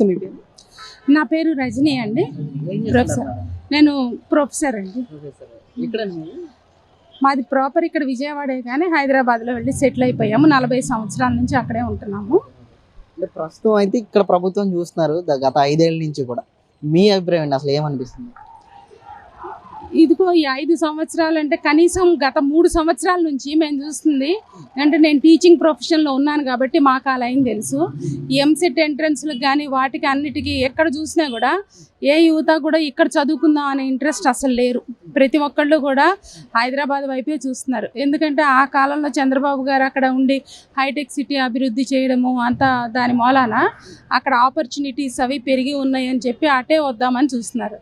నమస్తే మీ పేరు నా పేరు రజనీ అండి. ప్రొఫెసర్. నేను ప్రొఫెసర్ అండి? మాది ప్రాపర్ ఇక్కడ విజయవాడే కానీ హైదరాబాద్లో వెళ్ళి సెటిల్ అయిపోయాము. నలభై సంవత్సరాల నుంచి అక్కడే ఉంటున్నాము. ప్రస్తుతం అయితే ఇక్కడ ప్రభుత్వం చూస్తున్నారు గత ఐదేళ్ళ నుంచి కూడా. మీ అభిప్రాయం అండి అసలు ఏమనిపిస్తుంది? ఇదిగో ఈ ఐదు సంవత్సరాలు అంటే కనీసం గత మూడు సంవత్సరాల నుంచి మేము చూస్తుంది. అంటే నేను టీచింగ్ ప్రొఫెషన్లో ఉన్నాను కాబట్టి మాకు ఆ లైన్ తెలుసు. ఎంసెట్ ఎంట్రన్స్లకు కానీ వాటికి అన్నిటికీ ఎక్కడ చూసినా కూడా ఏ యువత కూడా ఇక్కడ చదువుకుందాం అనే ఇంట్రెస్ట్ అసలు లేరు. ప్రతి ఒక్కళ్ళు కూడా హైదరాబాద్ వైపే చూస్తున్నారు. ఎందుకంటే ఆ కాలంలో చంద్రబాబు గారు అక్కడ ఉండి హైటెక్ సిటీ అభివృద్ధి చేయడము అంతా దాని మూలాన అక్కడ ఆపర్చునిటీస్ అవి పెరిగి ఉన్నాయని చెప్పి అటే వద్దామని చూస్తున్నారు.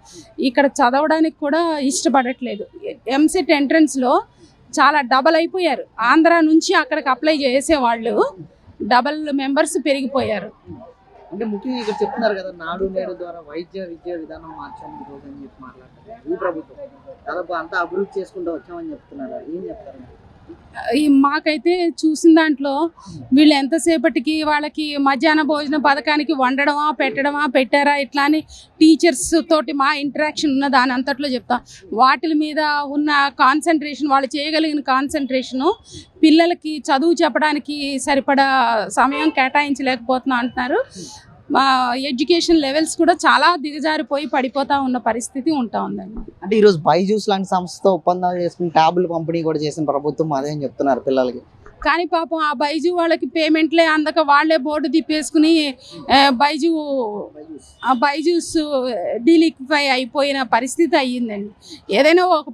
ఇక్కడ చదవడానికి కూడా ఇష్టపడట్లేదు. ఎంసెట్ ఎంట్రన్స్లో చాలా డబల్ అయిపోయారు. ఆంధ్ర నుంచి అక్కడికి అప్లై చేసేవాళ్ళు డబల్ మెంబర్స్ పెరిగిపోయారు. అంటే ముఖ్యంగా ఇక్కడ చెప్తున్నారు కదా నాడు నేడు ద్వారా వైద్య విద్య విధానం మార్చాము రోజు అని చెప్పి మాట్లాడతారు ఈ ప్రభుత్వం. దాదాపు అంతా అభివృద్ధి చేసుకుంటూ వచ్చామని చెప్తున్నారు. ఏం చెప్తారు? మాకైతే చూసిన దాంట్లో వీళ్ళు ఎంతసేపటికి వాళ్ళకి మధ్యాహ్న భోజన పథకానికి వండడమా పెట్టడమా పెట్టారా ఇట్లా అని టీచర్స్ తోటి మా ఇంటరాక్షన్ ఉన్న దాని అంతట్లో చెప్తాం. వాటి మీద ఉన్న కాన్సన్ట్రేషన్ వాళ్ళు చేయగలిగిన కాన్సన్ట్రేషను పిల్లలకి చదువు చెప్పడానికి సరిపడా సమయం కేటాయించలేకపోతున్నా అంటున్నారు. మా ఎడ్యుకేషన్ లెవెల్స్ కూడా చాలా దిగజారిపోయి పడిపోతా ఉన్న పరిస్థితి ఉంటా ఉందండి. అంటే ఈరోజు బైజూస్ లాంటి సంస్థతో ఒప్పందాలు చేసుకుని ట్యాబ్లు పంపిణీ కూడా చేసిన ప్రభుత్వం అదే అని చెప్తున్నారు పిల్లలకి. కానీ పాపం ఆ బైజు వాళ్ళకి పేమెంట్లే అందక వాళ్ళే బోర్డు తిప్పేసుకుని బైజు ఆ బైజూస్ డీలిక్ఫై అయిపోయిన పరిస్థితి అయ్యిందండి. ఏదైనా ఒక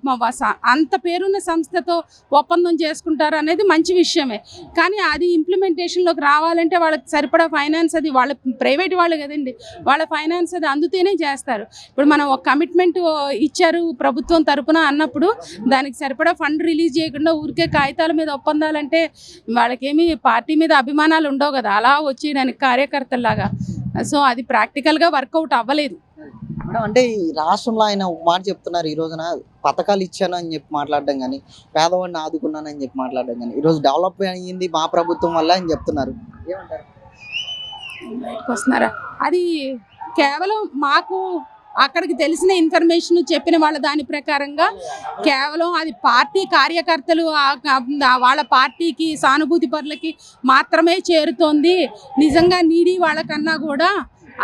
అంత పేరున్న సంస్థతో ఒప్పందం చేసుకుంటారు అనేది మంచి విషయమే. కానీ అది ఇంప్లిమెంటేషన్లోకి రావాలంటే వాళ్ళకి సరిపడా ఫైనాన్స్ అది వాళ్ళ ప్రైవేట్ వాళ్ళు కదండి వాళ్ళ ఫైనాన్స్ అది అందుతేనే చేస్తారు. ఇప్పుడు మనం ఒక కమిట్మెంట్ ఇచ్చారు ప్రభుత్వం తరపున అన్నప్పుడు దానికి సరిపడా ఫండ్ రిలీజ్ చేయకుండా ఊరికే కాగితాల మీద ఒప్పందాలంటే వాళ్ళకేమి పార్టీ మీద అభిమానాలు ఉండవు కదా. అలా వచ్చేయడానికి కార్యకర్తల్లాగా. సో అది ప్రాక్టికల్గా వర్కౌట్ అవ్వలేదు. అంటే ఈ రాష్ట్రంలో ఆయన ఒక మాట చెప్తున్నారు ఈ రోజున పథకాలు ఇచ్చాను అని చెప్పి మాట్లాడడం కానీ పేదవాడిని ఆదుకున్నానని చెప్పి మాట్లాడడం కానీ ఈ రోజు డెవలప్ అయ్యింది మా ప్రభుత్వం వల్ల అని చెప్తున్నారు. ఏమంటారు? వస్తున్నారా? అది కేవలం మాకు అక్కడికి తెలిసిన ఇన్ఫర్మేషన్ చెప్పిన వాళ్ళ దాని ప్రకారంగా కేవలం అది పార్టీ కార్యకర్తలు వాళ్ళ పార్టీకి సానుభూతి పరులకి మాత్రమే చేరుతోంది. నిజంగా నీడి వాళ్ళకన్నా కూడా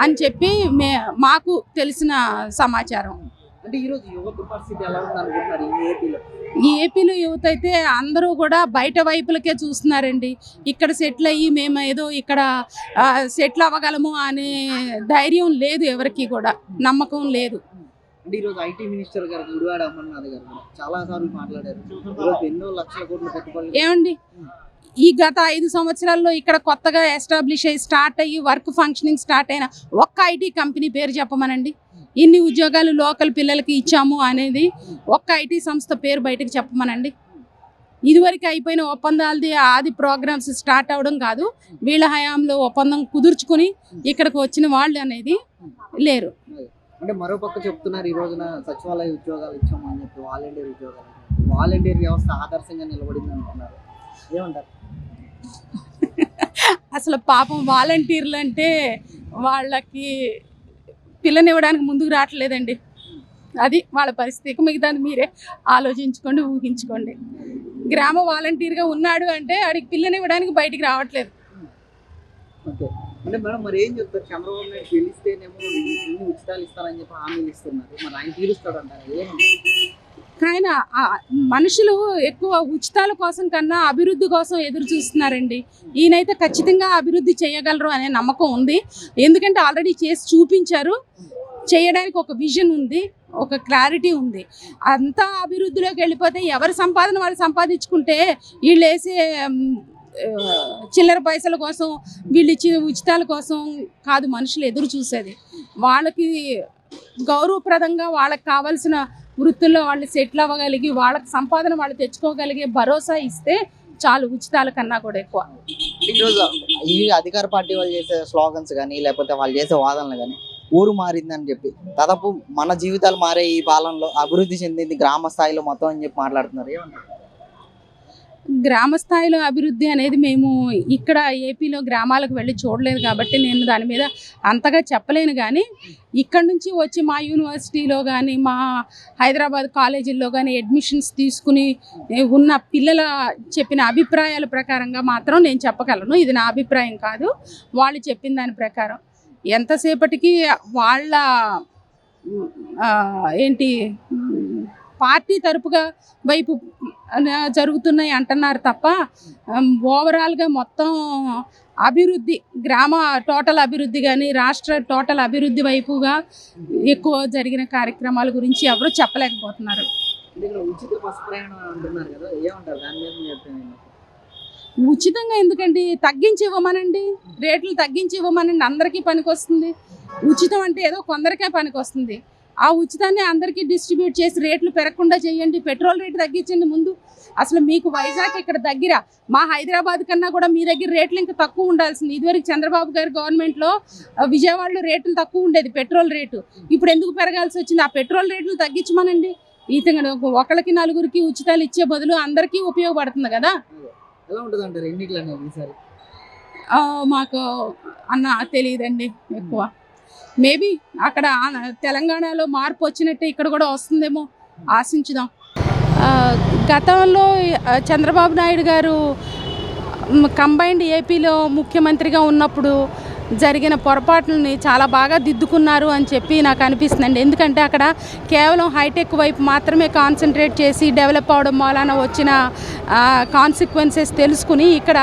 అని చెప్పి మే మాకు తెలిసిన సమాచారం. అంటే ఈ రోజు యువత పరిస్థితి ఎలా ఉంది అనుకుంటున్నారు ఈ ఏపీలో? ఈ ఏపీలో యువత అయితే అందరూ కూడా బయట వైపులకే చూస్తున్నారండి. ఇక్కడ సెటిల్ అయ్యి మేము ఏదో ఇక్కడ సెటిల్ అవ్వగలము అనే ధైర్యం లేదు ఎవరికి కూడా. నమ్మకం లేదు. అంటే ఈ రోజు ఐటీ మినిస్టర్ గారు గుడివాడ అమర్నాథ్ గారు చాలా సార్లు మాట్లాడారు. ఎన్నో లక్షల కోట్ల పెట్టుబడులు ఏమండి? ఈ గత ఐదు సంవత్సరాల్లో ఇక్కడ కొత్తగా ఎస్టాబ్లిష్ అయ్యి స్టార్ట్ అయ్యి వర్క్ ఫంక్షనింగ్ స్టార్ట్ అయిన ఒక్క ఐటీ కంపెనీ పేరు చెప్పమనండి. ఇన్ని ఉద్యోగాలు లోకల్ పిల్లలకి ఇచ్చాము అనేది ఒక్క ఐటీ సంస్థ పేరు బయటకు చెప్పమనండి. ఇదివరకు అయిపోయిన ఒప్పందాలది ఆది ప్రోగ్రామ్స్ స్టార్ట్ అవడం కాదు వీళ్ళ హయాంలో ఒప్పందం కుదుర్చుకుని ఇక్కడికి వచ్చిన వాళ్ళు అనేది లేరు. అంటే మరో పక్క చెప్తున్నారు ఈ రోజున సచివాలయ ఉద్యోగాలు ఇచ్చాము అని చెప్పి వాలంటీర్ ఉద్యోగాలు వాలంటీర్ వ్యవస్థ ఆదర్శంగా నిలబడింది అంటున్నారు. ఏమంటారు? అసలు పాపం వాలంటీర్లు అంటే వాళ్ళకి పిల్లనివ్వడానికి ముందుకు రావట్లేదండి. అది వాళ్ళ పరిస్థితి. మిగతాది మీరే ఆలోచించుకోండి ఊహించుకోండి. గ్రామ వాలంటీర్గా ఉన్నాడు అంటే ఆడికి పిల్లనివ్వడానికి బయటికి రావట్లేదు. అంటే మేడం మరి ఏం చెప్తారు? చంద్రబాబు నాయుడు గెలిస్తేనేమో ఇన్ని ఉచితాలు ఇస్తారని చెప్పి హామీలు ఇస్తున్నారు. మరి ఆయన తీరుస్తాడు అంటారు కానీ ఆయన మనుషులు ఎక్కువ ఉచితాల కోసం కన్నా అభివృద్ధి కోసం ఎదురు చూస్తున్నారండి. ఈయనైతే ఖచ్చితంగా అభివృద్ధి చేయగలరు అనే నమ్మకం ఉంది. ఎందుకంటే ఆల్రెడీ చేసి చూపించారు. చేయడానికి ఒక విజన్ ఉంది. ఒక క్లారిటీ ఉంది. అంతా అభివృద్ధిలోకి వెళ్ళిపోతే ఎవరి సంపాదన వాళ్ళు సంపాదించుకుంటే వీళ్ళు వేసే చిల్లర పైసల కోసం వీళ్ళు ఇచ్చే ఉచితాల కోసం కాదు మనుషులు ఎదురు చూసేది. వాళ్ళకి గౌరవప్రదంగా వాళ్ళకి కావాల్సిన వృత్తుల్లో వాళ్ళు సెటిల్ అవ్వగలిగి వాళ్ళకి సంపాదన వాళ్ళు తెచ్చుకోగలిగే భరోసా ఇస్తే చాలు ఉచితాల కన్నా కూడా ఎక్కువ. ఈరోజు ఈ అధికార పార్టీ వాళ్ళు చేసే స్లోగన్స్ కానీ లేకపోతే వాళ్ళు చేసే వాదనలు కానీ ఊరు మారిందని చెప్పి దాదాపు మన జీవితాలు మారే ఈ పాలనలో అభివృద్ధి చెందింది గ్రామ స్థాయిలో మొత్తం అని చెప్పి మాట్లాడుతున్నారు. ఏమంటారు? గ్రామ స్థాయిలో అభివృద్ధి అనేది మేము ఇక్కడ ఏపీలో గ్రామాలకు వెళ్ళి చూడలేదు కాబట్టి నేను దాని మీద అంతగా చెప్పలేను కానీ ఇక్కడ నుంచి వచ్చి మా యూనివర్సిటీలో కానీ మా హైదరాబాద్ కాలేజీల్లో కానీ అడ్మిషన్స్ తీసుకుని ఉన్న పిల్లల చెప్పిన అభిప్రాయాల ప్రకారంగా మాత్రం నేను చెప్పగలను. ఇది నా అభిప్రాయం కాదు. వాళ్ళు చెప్పిన దాని ప్రకారం. ఎంతసేపటికి వాళ్ళ ఏంటి పార్టీ తరపుగా వైపు జరుగుతున్నాయి అంటున్నారు తప్ప ఓవరాల్గా మొత్తం అభివృద్ధి గ్రామ టోటల్ అభివృద్ధి కానీ రాష్ట్ర టోటల్ అభివృద్ధి వైపుగా ఎక్కువ జరిగిన కార్యక్రమాల గురించి ఎవరు చెప్పలేకపోతున్నారు? ఉచితంగా ఎందుకండి? తగ్గించి ఇవ్వమనండి రేట్లు తగ్గించి ఇవ్వమనండి అందరికీ పనికొస్తుంది. ఉచితం అంటే ఏదో కొందరికే పనికొస్తుంది. ఆ ఉచితాన్ని అందరికీ డిస్ట్రిబ్యూట్ చేసి రేట్లు పెరగకుండా చేయండి. పెట్రోల్ రేటు తగ్గించండి ముందు. అసలు మీకు వైజాగ్ ఇక్కడ దగ్గర మా హైదరాబాద్ కన్నా కూడా మీ దగ్గర రేట్లు ఇంకా తక్కువ ఉండాల్సింది. ఇదివరకు చంద్రబాబు గారి గవర్నమెంట్లో విజయవాడలో రేట్లు తక్కువ ఉండేది పెట్రోల్ రేటు. ఇప్పుడు ఎందుకు పెరగాల్సి వచ్చింది? ఆ పెట్రోల్ రేట్లు తగ్గించమనండి. ఈతంగా ఒకళ్ళకి నలుగురికి ఉచితాలు ఇచ్చే బదులు అందరికీ ఉపయోగపడుతుంది కదా? ఎలా ఉంటుంది అంటారు ఎన్నికలు మాకు అన్న తెలియదండి ఎక్కువ. మేబీ అక్కడ తెలంగాణలో మార్పు వచ్చినట్టే ఇక్కడ కూడా వస్తుందేమో ఆశించుదాం. గతంలో చంద్రబాబు నాయుడు గారు కంబైన్డ్ ఏపీలో ముఖ్యమంత్రిగా ఉన్నప్పుడు జరిగిన పొరపాట్లని చాలా బాగా దిద్దుకున్నారు అని చెప్పి నాకు అనిపిస్తుందండి. ఎందుకంటే అక్కడ కేవలం హైటెక్ వైపు మాత్రమే కాన్సన్ట్రేట్ చేసి డెవలప్ అవడం వలన వచ్చిన కాన్సిక్వెన్సెస్ తెలుసుకుని ఇక్కడ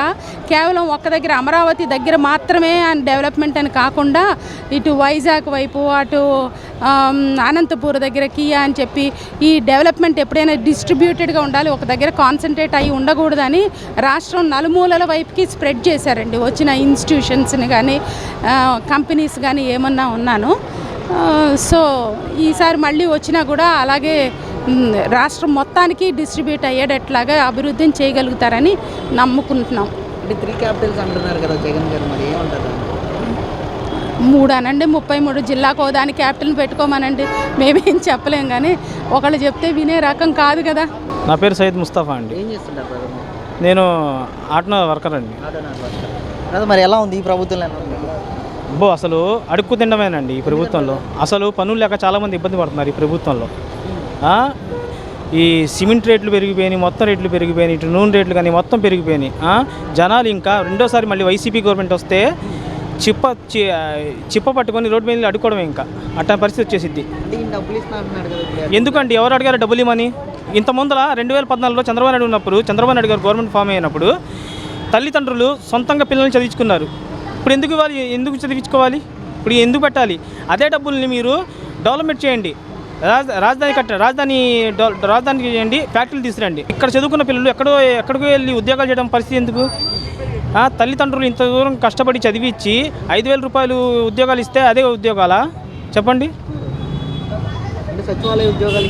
కేవలం ఒక్క దగ్గర అమరావతి దగ్గర మాత్రమే డెవలప్మెంట్ అని కాకుండా ఇటు వైజాగ్ వైపు అటు అనంతపూర్ దగ్గర కియా అని చెప్పి ఈ డెవలప్మెంట్ ఎప్పుడైనా డిస్ట్రిబ్యూటెడ్గా ఉండాలి ఒక దగ్గర కాన్సన్ట్రేట్ అయ్యి ఉండకూడదని రాష్ట్రం నలుమూలల వైపుకి స్ప్రెడ్ చేశారండి. వచ్చిన ఇన్స్టిట్యూషన్స్ని కానీ కంపెనీస్ కానీ ఏమన్నా ఉన్నాను. సో ఈసారి మళ్ళీ వచ్చినా కూడా అలాగే రాష్ట్రం మొత్తానికి డిస్ట్రిబ్యూట్ అయ్యేటట్లాగా అభివృద్ధిని చేయగలుగుతారని నమ్ముకుంటున్నాం. త్రీ క్యాపిటల్స్ అంటున్నారు కదా జగన్ గారు మరి ఏమంటారు మూడు అనండి ముప్పై మూడు జిల్లాకు దాని క్యాపిటల్ పెట్టుకోమనండి. మేమేం చెప్పలేం కానీ ఒకళ్ళు చెప్తే వినే రకం కాదు కదా. నా పేరు సయ్యద్ ముస్తాఫా అండి? నేను ఆటో వర్కర్ అండి. మరి ఎలా ఉంది ఈ ప్రభుత్వం అబ్బో అసలు అడుక్కు తినడమేనండి ఈ ప్రభుత్వంలో. అసలు పనులు లేక చాలామంది ఇబ్బంది పడుతున్నారు ఈ ప్రభుత్వంలో. ఆ? ఈ సిమెంట్ రేట్లు పెరిగిపోయినాయి మొత్తం రేట్లు పెరిగిపోయినాయి ఇటు నూనె రేట్లు కానీ మొత్తం పెరిగిపోయినాయి. ఆ? జనాలు ఇంకా రెండోసారి మళ్ళీ వైసీపీ గవర్నమెంట్ వస్తే చిప్ప చిప్ప పట్టుకొని రోడ్డు మీద అడుక్కోవడమే ఇంకా. అట్టా పరిస్థితి వచ్చేసిద్ది. ఎందుకండి? ఎవరు అడిగారు డబ్బులు ఇవ్వమని? ఇంత ముందర రెండు వేల పద్నాలుగులో చంద్రబాబు నాయుడు ఉన్నప్పుడు చంద్రబాబు నాయుడు గారు గవర్నమెంట్ ఫామ్ అయినప్పుడు తల్లిదండ్రులు సొంతంగా పిల్లల్ని చదివించుకున్నారు. ఇప్పుడు ఎందుకు ఇవ్వాలి? ఎందుకు చదివించుకోవాలి? ఇప్పుడు ఎందుకు పెట్టాలి? అదే డబ్బుల్ని మీరు డెవలప్మెంట్ చేయండి. రాజ రాజధాని కట్ట రాజధాని రాజధానికి చేయండి ఫ్యాక్టరీలు తీసుకురండి. ఇక్కడ చదువుకున్న పిల్లలు ఎక్కడో ఎక్కడికో వెళ్ళి ఉద్యోగాలు చేయడం పరిస్థితి ఎందుకు? తల్లిదండ్రులు ఇంత దూరం కష్టపడి చదివించి ఐదు వేల రూపాయలు ఉద్యోగాలు ఇస్తే అదే ఉద్యోగాలా? చెప్పండి. సచివాలయ ఉద్యోగాలు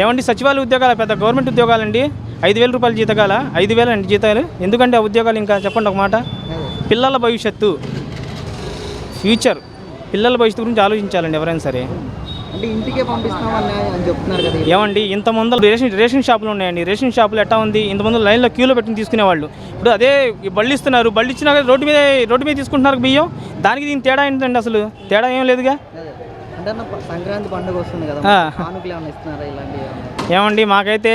ఏమండి సచివాలయ ఉద్యోగాలు? పెద్ద గవర్నమెంట్ ఉద్యోగాలండి. ఐదు వేల రూపాయలు జీతగాల? ఐదు వేలు అండి జీతాలు. ఎందుకంటే ఆ ఉద్యోగాలు ఇంకా? చెప్పండి ఒక మాట. పిల్లల భవిష్యత్తు. ఫ్యూచర్. పిల్లల భవిష్యత్తు గురించి ఆలోచించాలండి ఎవరైనా సరే. అంటే ఇంటికే పంపిస్తామని అని చెప్తున్నారు కదా ఏమండి ఇంత ముందు రేషన్ రేషన్ షాపులు ఉన్నాయండి. రేషన్ షాపులు ఎట్టా ఉంది? ఇంత ముందు లైన్లో క్యూలో పెట్టుకుని తీసుకునేవాళ్ళు. ఇప్పుడు అదే బళ్ళు ఇస్తున్నారు బళ్ళు ఇచ్చినా రోడ్డు మీద రోడ్డు మీద తీసుకుంటున్నారు బియ్యం. దానికి దీనికి తేడా ఏంటండి అసలు? తేడా ఏం లేదుగా. అంటే సంక్రాంతి పండుగ వస్తుంది కదా ఇస్తున్నారా ఇలాంటివి? ఏమండి మాకైతే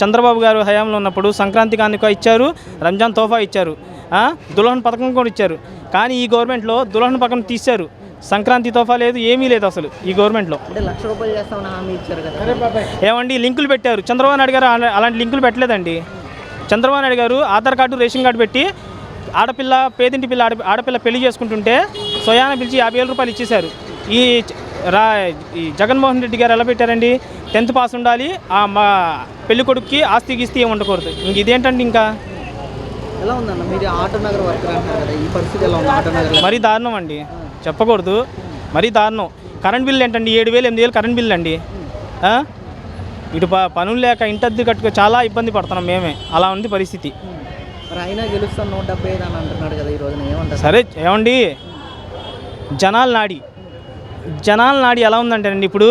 చంద్రబాబు గారు హయాంలో ఉన్నప్పుడు సంక్రాంతి కానుక ఇచ్చారు రంజాన్ తోఫా ఇచ్చారు దుల్హన్ పథకం కూడా ఇచ్చారు. కానీ ఈ గవర్నమెంట్లో దుల్హన్ పథకం తీశారు. సంక్రాంతి తోఫా లేదు ఏమీ లేదు అసలు ఈ గవర్నమెంట్లో. లక్ష రూపాయలు చేస్తామని హామీ ఇచ్చారు కదా. ఏమండి లింకులు పెట్టారు. చంద్రబాబు నాయుడు గారు అలా- అలాంటి లింకులు పెట్టలేదండి. చంద్రబాబు నాయుడు గారు ఆధార్ కార్డు రేషన్ కార్డు పెట్టి ఆడపిల్ల పేదింటి పిల్ల ఆడ ఆడపిల్ల పెళ్ళి చేసుకుంటుంటే స్వయాన పిలిచి యాభై వేల రూపాయలు ఇచ్చేశారు. ఈ రా ఈ జగన్మోహన్ రెడ్డి గారు ఎలా పెట్టారండి? టెన్త్ పాస్ ఉండాలి ఆ మా పెళ్ళి కొడుక్కి ఆస్తి గీస్తి ఏమి ఉండకూడదు. ఇంక ఇదేంటండి ఇంకా? ఎలా ఉందన్న? మీరు ఆటో నగర్ వర్కర్ అంటున్నారు కదా ఈ పరిస్థితి ఎలా ఉంది? ఆటో నగర్ మరీ దారుణం అండి. చెప్పకూడదు. మరీ దారుణం. కరెంట్ బిల్ ఏంటండి? ఏడు వేలు ఎనిమిది వేలు కరెంట్ బిల్ అండి? ఇటు పనులు లేక ఇంటద్దు కట్టుకో చాలా ఇబ్బంది పడుతున్నాం మేమే. అలా ఉంది పరిస్థితి. మరి అయినా గెలుస్తాం నూట డెబ్బై ఐదు అని అంటున్నాడు కదా ఈ రోజున. ఏమంటారు? సరే ఏమండి? జనాల నాడి. జనాల నాడి ఎలా ఉందంటేనండి ఇప్పుడు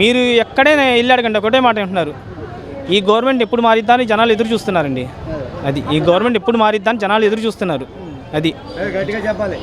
మీరు ఎక్కడైనా వెళ్ళి అడగండి ఒకటే మాట అంటున్నారు. ఈ గవర్నమెంట్ ఎప్పుడు మారిద్దా అని జనాలు ఎదురు చూస్తున్నారండి. అదే. అది ఈ గవర్నమెంట్ ఎప్పుడు మారిద్దని జనాలు ఎదురు చూస్తున్నారు. అది. గట్టిగా చెప్పాలి.